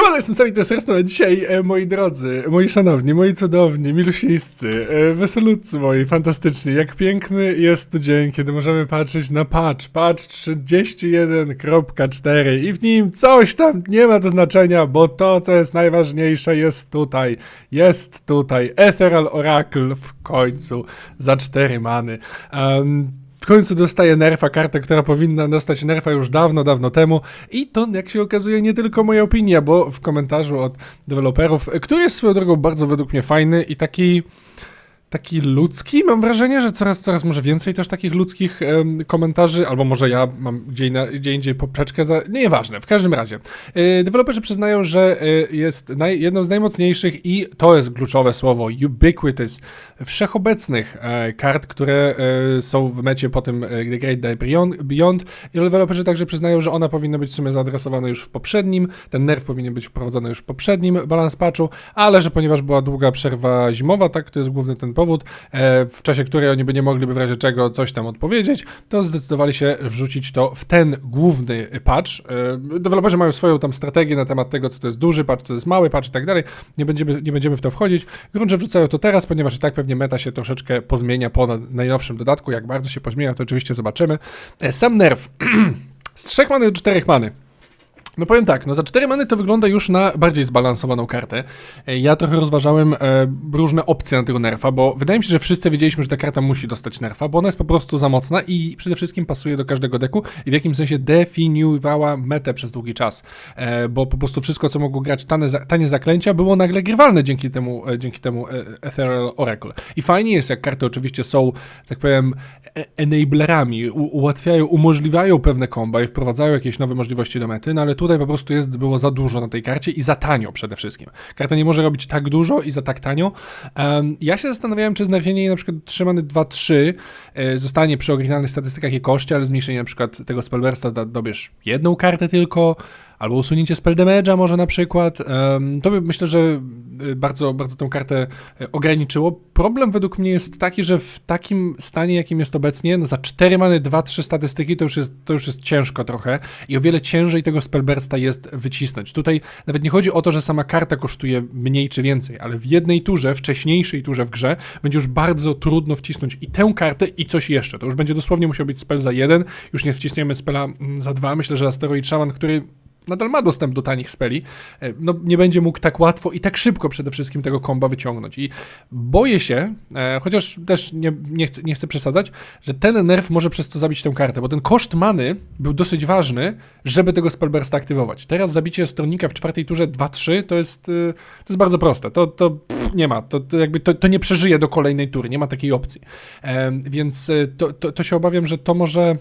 Siemano, jestem Sami Tesersno, a dzisiaj, e, moi drodzy, moi szanowni, moi cudowni, milusińscy, e, moi, fantastyczni, jak piękny jest to dzień, kiedy możemy patrzeć na patch, patch 31.4 i w nim coś tam nie ma do znaczenia, bo to, co jest najważniejsze, jest tutaj, jest tutaj, Ethereal Oracle w końcu, za 4 many. Um, końcu dostaje nerfa, kartę, która powinna dostać nerfa już dawno, dawno temu. I to, jak się okazuje, nie tylko moja opinia, bo w komentarzu od deweloperów, który jest swoją drogą bardzo według mnie fajny i taki taki ludzki. Mam wrażenie, że coraz, coraz może więcej też takich ludzkich komentarzy, albo może ja mam gdzie, inna, gdzie indziej poprzeczkę za... Nieważne, w każdym razie. Yy, deweloperzy przyznają, że yy, jest naj, jedną z najmocniejszych i to jest kluczowe słowo, ubiquitous, wszechobecnych e, kart, które e, są w mecie po tym e, The Great Day Beyond. I deweloperzy także przyznają, że ona powinna być w sumie zaadresowana już w poprzednim, ten nerw powinien być wprowadzony już w poprzednim balans patchu, ale że ponieważ była długa przerwa zimowa, tak, to jest główny ten powód, e, w czasie której oni by nie mogliby w razie czego coś tam odpowiedzieć, to zdecydowali się wrzucić to w ten główny patch. E, Deweloperzy mają swoją tam strategię na temat tego, co to jest duży patch, co to jest mały patch i tak dalej. Nie będziemy, nie będziemy w to wchodzić. Grunt, że wrzucają to teraz, ponieważ i tak pewnie meta się troszeczkę pozmienia po najnowszym dodatku. Jak bardzo się pozmienia, to oczywiście zobaczymy. E, Sam nerw z 3 many do 4 many. No powiem tak, no za 4 many to wygląda już na bardziej zbalansowaną kartę. E, Ja trochę rozważałem e, różne opcje na tego nerfa, bo wydaje mi się, że wszyscy wiedzieliśmy, że ta karta musi dostać nerfa, bo ona jest po prostu za mocna i przede wszystkim pasuje do każdego deku i w jakimś sensie definiowała metę przez długi czas, e, bo po prostu wszystko, co mogło grać tanie, tanie zaklęcia, było nagle grywalne dzięki temu, e, dzięki temu e, Ethereal Oracle. I fajnie jest, jak karty oczywiście są, tak powiem, e- enablerami, ułatwiają, umożliwiają pewne komba i wprowadzają jakieś nowe możliwości do mety, no ale tutaj po prostu jest, było za dużo na tej karcie i za tanio przede wszystkim. Karta nie może robić tak dużo i za tak tanio. Em, ja się zastanawiałem, czy znerwienie jej na przykład trzymany 2-3 e, zostanie przy oryginalnych statystykach i koszcie, ale zmniejszenie na przykład tego spellbursta dobierz jedną kartę tylko, albo usunięcie spell damage'a może na przykład. To by myślę, że y, bardzo, bardzo tą kartę y, ograniczyło. Problem według mnie jest taki, że w takim stanie, jakim jest obecnie, no za 4 many 2-3 statystyki to już, jest, to już jest ciężko trochę i o wiele ciężej tego spellbursta jest wycisnąć. Tutaj nawet nie chodzi o to, że sama karta kosztuje mniej czy więcej, ale w jednej turze, wcześniejszej turze w grze, będzie już bardzo trudno wcisnąć i tę kartę i coś jeszcze. To już będzie dosłownie musiał być spell za jeden, już nie wciśniemy spela mm, za dwa. Myślę, że Asteroid Shaman, który nadal ma dostęp do tanich speli, e, no nie będzie mógł tak łatwo i tak szybko przede wszystkim tego komba wyciągnąć. I boję się, e, chociaż też nie, nie, chcę, nie chcę przesadzać, że ten nerf może przez to zabić tę kartę, bo ten koszt many był dosyć ważny, żeby tego spellbursta aktywować. Teraz zabicie stronnika w czwartej turze 2-3 to jest, y, to jest bardzo proste. To, to pff, nie ma, to, to jakby to, to nie przeżyje do kolejnej tury, nie ma takiej opcji. Em, więc y, to, to, to się obawiam, że to może...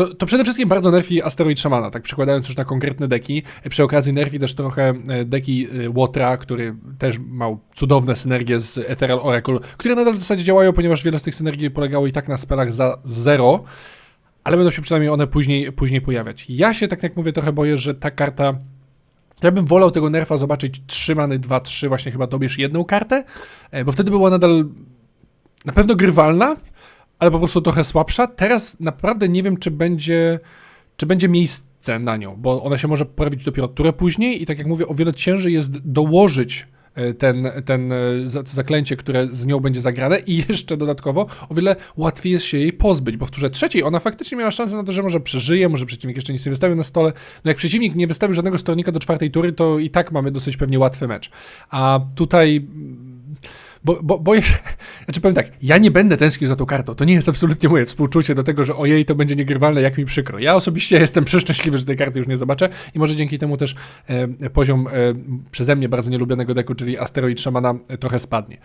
To, to przede wszystkim bardzo nerfi Asteroid Shamana, tak przekładając już na konkretne deki. Przy okazji nerfi też trochę e, deki e, Łotra, który też miał cudowne synergie z Ethereal Oracle, które nadal w zasadzie działają, ponieważ wiele z tych synergii polegało i tak na spelach za zero, ale będą się przynajmniej one później, później pojawiać. Ja się, tak jak mówię, trochę boję, że ta karta ja bym wolał tego nerfa zobaczyć trzymany 2-3, właśnie chyba dobierz jedną kartę, e, bo wtedy była nadal na pewno grywalna, ale po prostu trochę słabsza. Teraz naprawdę nie wiem, czy będzie, czy będzie miejsce na nią, bo ona się może pojawić dopiero turę później i tak jak mówię, o wiele ciężej jest dołożyć e, ten, ten e, zaklęcie, które z nią będzie zagrane i jeszcze dodatkowo o wiele łatwiej jest się jej pozbyć, bo w turze trzeciej ona faktycznie miała szansę na to, że może przeżyje, może przeciwnik jeszcze nic nie wystawił na stole. No jak przeciwnik nie wystawił żadnego stronnika do czwartej tury, to i tak mamy dosyć pewnie łatwy mecz. A tutaj bo, bo boję się, znaczy powiem tak, ja nie będę tęsknił za tą kartą, to nie jest absolutnie moje współczucie do tego, że ojej, to będzie niegrywalne, jak mi przykro. Ja osobiście jestem przeszczęśliwy, że tej karty już nie zobaczę i może dzięki temu też e, poziom e, przeze mnie bardzo nielubionego deku, czyli Asteroid Shamana, e, trochę spadnie.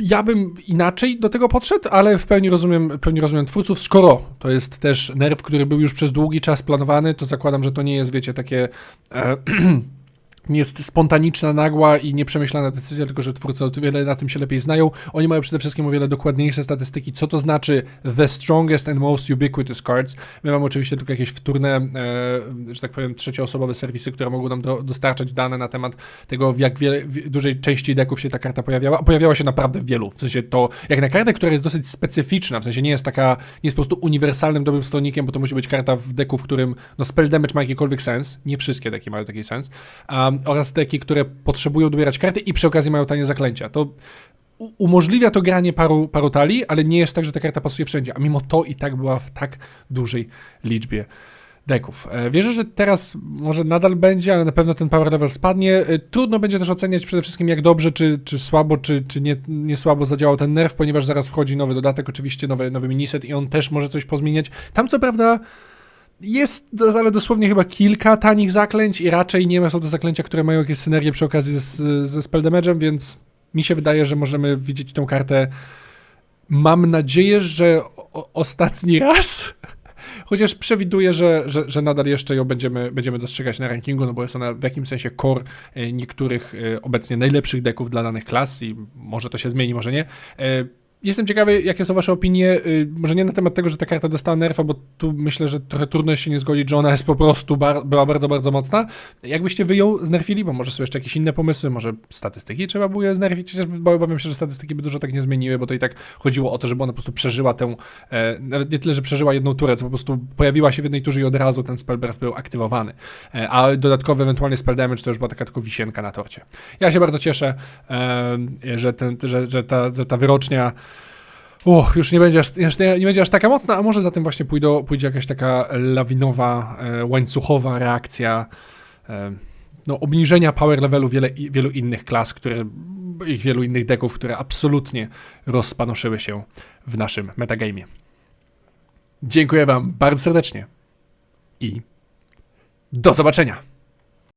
Ja bym inaczej do tego podszedł, ale w pełni rozumiem, w pełni rozumiem twórców. Skoro to jest też nerw, który był już przez długi czas planowany, to zakładam, że to nie jest, wiecie, takie... E, nie jest spontaniczna, nagła i nieprzemyślana decyzja, tylko że twórcy o wiele na tym się lepiej znają. Oni mają przede wszystkim o wiele dokładniejsze statystyki, co to znaczy the strongest and most ubiquitous cards. My mamy oczywiście tylko jakieś wtórne, e, że tak powiem, trzecioosobowe serwisy, które mogą nam do, dostarczać dane na temat tego, w jak wiele, w dużej części deków się ta karta pojawiała. Pojawiała się naprawdę w wielu. W sensie to, jak na kartę, która jest dosyć specyficzna, w sensie nie jest taka, nie jest po prostu uniwersalnym dobrym stronnikiem, bo to musi być karta w deku, w którym no, spell damage ma jakikolwiek sens. Nie wszystkie deki mają taki sens. Um, oraz deki, które potrzebują dobierać karty i przy okazji mają tanie zaklęcia. To umożliwia to granie paru, paru talii, ale nie jest tak, że ta karta pasuje wszędzie, a mimo to i tak była w tak dużej liczbie deków. E, Wierzę, że teraz może nadal będzie, ale na pewno ten power level spadnie. E, Trudno będzie też oceniać przede wszystkim jak dobrze, czy, czy słabo, czy, czy nie, nie słabo zadziałał ten nerw, ponieważ zaraz wchodzi nowy dodatek, oczywiście nowy, nowy miniset i on też może coś pozmieniać. Tam co prawda jest, ale dosłownie chyba kilka tanich zaklęć i raczej nie są to zaklęcia, które mają jakieś synergie przy okazji z, ze spell więc mi się wydaje, że możemy widzieć tą kartę. Mam nadzieję, że o, ostatni raz. Chociaż przewiduję, że, że, że nadal jeszcze ją będziemy, będziemy dostrzegać na rankingu, no bo jest ona w jakimś sensie core e, niektórych e, obecnie najlepszych deków dla danych klas i może to się zmieni, może nie. Jestem ciekawy, jakie są wasze opinie, y, może nie na temat tego, że ta karta dostała nerfa, bo tu myślę, że trochę trudno się nie zgodzić, że ona jest po prostu, bar- była bardzo, bardzo mocna. Jakbyście wy ją znerfili, bo może są jeszcze jakieś inne pomysły, może statystyki trzeba było je znerfić, chociaż obawiam się, że statystyki by dużo tak nie zmieniły, bo to i tak chodziło o to, żeby ona po prostu przeżyła tę, e, nawet nie tyle, że przeżyła jedną turę, co po prostu pojawiła się w jednej turze i od razu ten spellburst był aktywowany. E, a dodatkowy ewentualnie spell damage to już była taka tylko wisienka na torcie. Ja się bardzo cieszę, e, że, ten, że, że, ta, że ta wyrocznia Uch, już nie będzie, aż, już nie, nie będzie aż taka mocna, a może za tym właśnie pójdą, pójdzie jakaś taka lawinowa, e, łańcuchowa reakcja e, no, obniżenia power levelu wiele, wielu innych klas, które, i wielu innych deków, które absolutnie rozpanoszyły się w naszym metagamie. Dziękuję Wam bardzo serdecznie i do zobaczenia.